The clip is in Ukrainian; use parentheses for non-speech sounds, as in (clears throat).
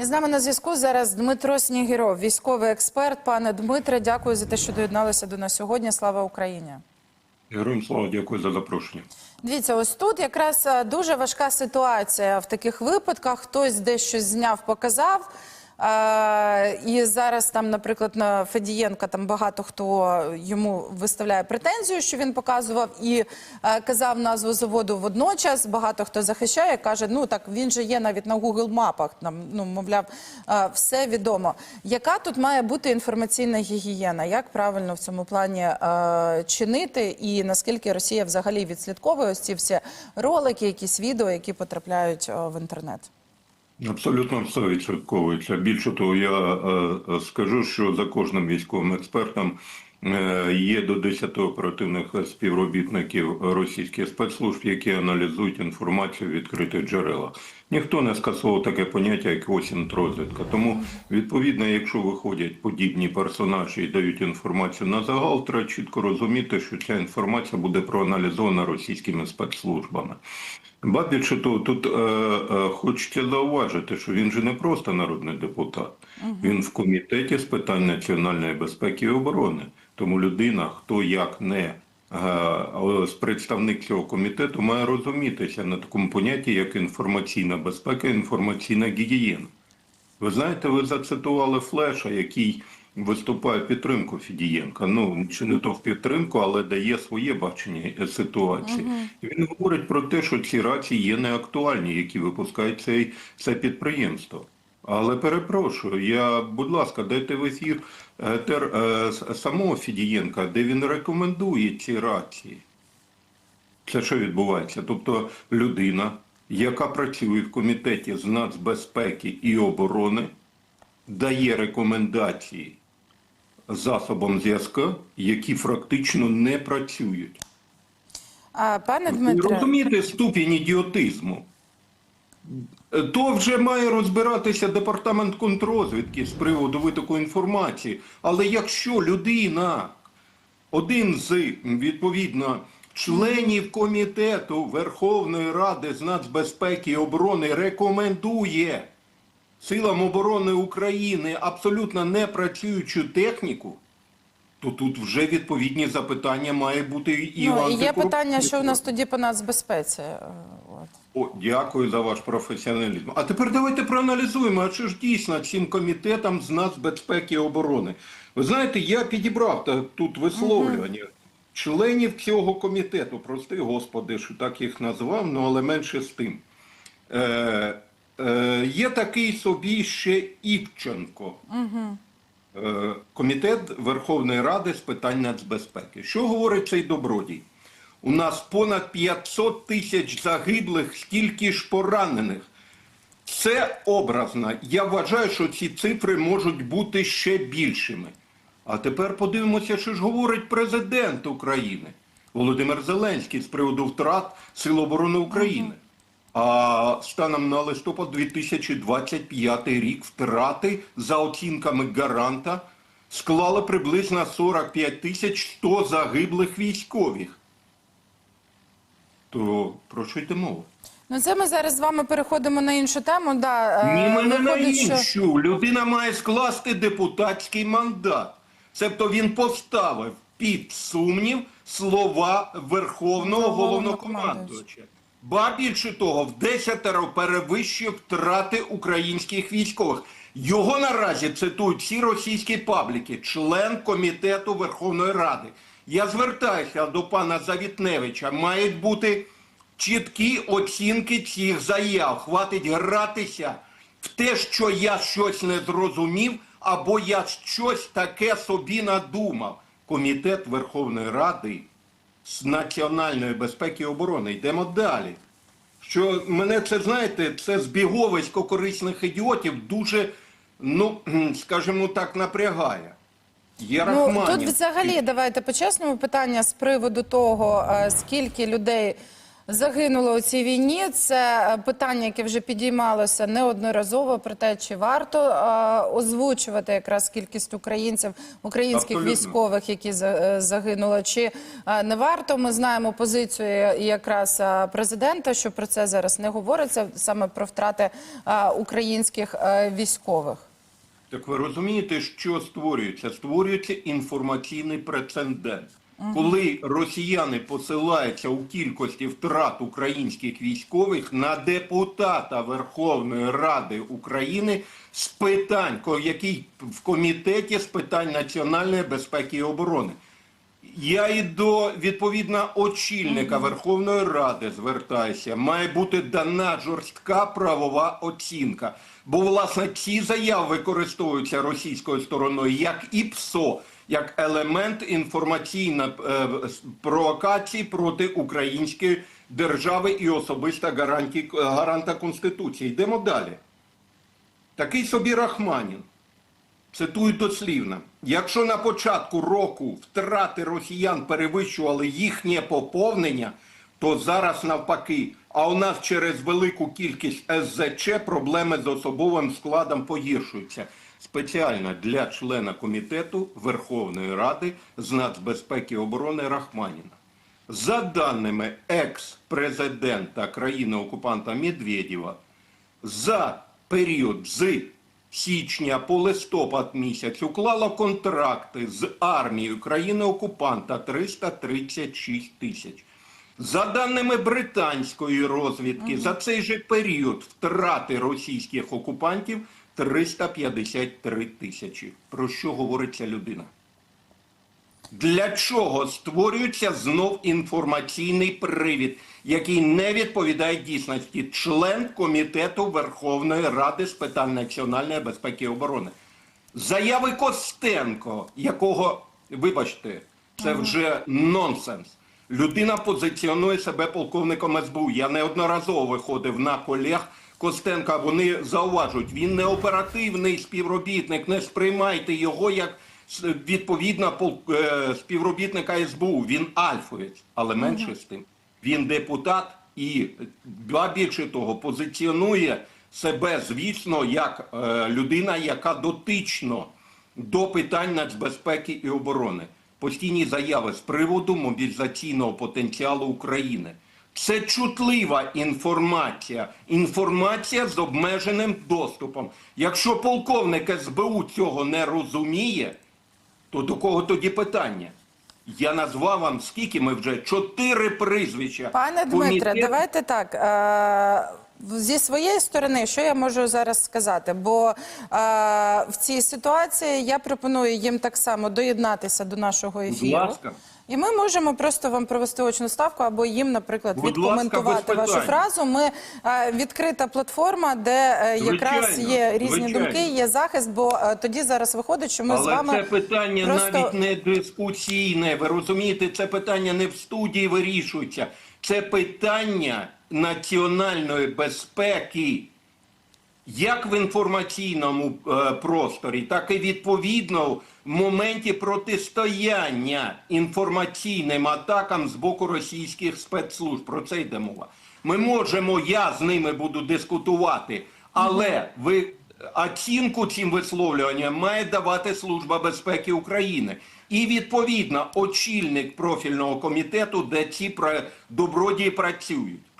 З нами на зв'язку зараз Дмитро Снігіров, військовий експерт. Пане Дмитре, дякую за те, що доєдналися до нас сьогодні. Слава Україні! Героям слава, дякую за запрошення. Дивіться, ось тут якраз е, дуже важка ситуація в таких випадках. Хтось десь щось зняв, показав. І зараз там, наприклад, на Федієнка там багато хто йому виставляє претензію, що він показував і е, казав назву заводу водночас. Багато хто захищає, каже: ну так він же є навіть на Google мапах. Там ну мовляв, е, все відомо. Яка тут має бути інформаційна гігієна? Як правильно в цьому плані е, чинити, і наскільки Росія взагалі відслідковує ось ці всі ролики, якісь відео, які потрапляють в інтернет? Абсолютно все відслідковується. Більше того, я е, е, скажу, що за кожним військовим експертом е, є до 10 оперативних співробітників російських спецслужб, які аналізують інформацію в відкритих джерелах. Ніхто не скасовував таке поняття, як осінь осінтрозвідка. Тому, відповідно, якщо виходять подібні персонажі і дають інформацію на загал, треба чітко розуміти, що ця інформація буде проаналізована російськими спецслужбами. Ба більше того, тут е, е, хочеться зауважити, що він же не просто народний депутат, він в комітеті з питань національної безпеки і оборони. Тому людина, хто як не е, е, представник цього комітету, має розумітися на такому понятті, як інформаційна безпека, інформаційна гігієна. Ви знаєте, ви зацитували Флеша, який виступає в підтримку Фідієнка. Ну чи не то в підтримку, але дає своє бачення ситуації. І він говорить про те, що ці рації є неактуальні, які випускає цей це підприємство. Але перепрошую, я, будь ласка, дайте в ефір е, тер, е, самого Фідієнка, де він рекомендує ці рації. Це що відбувається? Тобто людина, яка працює в комітеті з нацбезпеки і оборони, дає рекомендації засобам зв'язку, які фактично не працюють. А, пане Дмитре, розумієте ступінь ідіотизму? То вже має розбиратися департамент контрозвідки з приводу витоку інформації. Але якщо людина, один з відповідно членів комітету Верховної Ради з нацбезпеки і оборони рекомендує силам оборони України абсолютно не працюючу техніку, то тут вже відповідні запитання має бути і ну, і є питання, що в нас тоді по нацбезпеці. О, дякую за ваш професіоналізм. А тепер давайте проаналізуємо, а чи ж дійсно цим комітетам з нацбезпеки і оборони. Ви знаєте, я підібрав тут висловлювання членів цього комітету. Прости, господи, що так їх назвав, ну але менше з тим. Е, е, є такий собі ще Івченко. Е, Комітет Верховної Ради з питань нацбезпеки. Що говорить цей добродій? У нас понад 500 тисяч загиблих, стільки ж поранених. Це образно. Я вважаю, що ці цифри можуть бути ще більшими. А тепер подивимося, що ж говорить президент України Володимир Зеленський з приводу втрат Сил оборони України. А станом на листопад 2025 рік втрати за оцінками гаранта склали приблизно 45 тисяч 100 загиблих військових. То про що йде мова? Ну, це ми зараз з вами переходимо на іншу тему. Да, е, Ні, мене на виходить, що- іншу. Людина має скласти депутатський мандат. Себто він поставив під сумнів слова Верховного головнокомандувача. Ба більше того, в десятеро перевищує втрати українських військових. Його наразі цитують всі російські пабліки, член комітету Верховної Ради. Я звертаюся до пана Завітневича. Мають бути чіткі оцінки цих заяв. Хватить гратися в те, що я щось не зрозумів, або я щось таке собі надумав. Комітет Верховної Ради з національної безпеки і оборони. Йдемо далі. Що мене це знаєте, це збіговисько корисних ідіотів дуже, ну (clears throat) скажімо так, напрягає. Є Ну, тут взагалі давайте по-чесному питання з приводу того, е, скільки людей загинуло у цій війні. Це е, питання, яке вже підіймалося неодноразово про те, чи варто е, озвучувати якраз кількість українців, українських Абсолютно. військових, які за- загинули, чи не варто. Ми знаємо позицію якраз президента, що про це зараз не говориться саме про втрати українських військових. Так ви розумієте, що створюється? Створюється інформаційний прецедент. Коли росіяни посилаються у кількості втрат українських військових на депутата Верховної Ради України з питань, який в комітеті з питань національної безпеки і оборони. Я і до відповідно очільника Верховної Ради звертаюся. Має бути дана жорстка правова оцінка. Бо власне ці заяви використовуються російською стороною як і ПСО, як елемент інформаційної е, провокації проти української держави і особисто гарантії, гаранта Конституції. Йдемо далі. Такий собі Рахманін. Цитую дослівно. Якщо на початку року втрати росіян перевищували їхнє поповнення, то зараз навпаки. А у нас через велику кількість СЗЧ проблеми з особовим складом погіршуються. Спеціально для члена комітету Верховної Ради з нацбезпеки і оборони Рахманіна. За даними екс-президента країни-окупанта Медведєва, за період з січня по листопад місяць уклало контракти з армією країни-окупанта 336 тисяч. За даними британської розвідки, за цей же період втрати російських окупантів 353 тисячі. Про що говорить ця людина? Для чого створюється знов інформаційний привід, який не відповідає дійсності? Член комітету Верховної Ради з питань національної безпеки і оборони. Заяви Костенко, якого, вибачте, це вже нонсенс. Людина позиціонує себе полковником СБУ. Я неодноразово виходив на колег Костенка. Вони зауважують, він не оперативний співробітник, не сприймайте його як відповідно е, співробітника СБУ. Він альфовець, але менше з тим. Він депутат і ба більше того, позиціонує себе, звісно, як е, людина, яка дотично до питань нацбезпеки і оборони. Постійні заяви з приводу мобілізаційного потенціалу України. Це чутлива інформація, інформація з обмеженим доступом. Якщо полковник СБУ цього не розуміє, то до кого тоді питання? Я назвав вам скільки ми вже чотири прізвища. Пане Дмитре, Комітет- давайте так. Е- Зі своєї сторони, що я можу зараз сказати? Бо е, в цій ситуації я пропоную їм так само доєднатися до нашого ефіру. Будь ласка. І ми можемо просто вам провести очну ставку або їм, наприклад, Будь відкоментувати ласка, без вашу питань. фразу. Ми е, відкрита платформа, де е, якраз Звичайно, є різні звичайно. думки, є захист. Бо е, тоді зараз виходить, що ми з Але вами це питання просто... навіть не дискусійне. Ви розумієте, це питання не в студії вирішується. Це питання національної безпеки. Як в інформаційному е, просторі, так і відповідно в моменті протистояння інформаційним атакам з боку російських спецслужб. Про це йде мова. Ми можемо, я з ними буду дискутувати, але ви оцінку цим висловлюванням має давати Служба безпеки України. І відповідно очільник профільного комітету, де ці добродії працюють.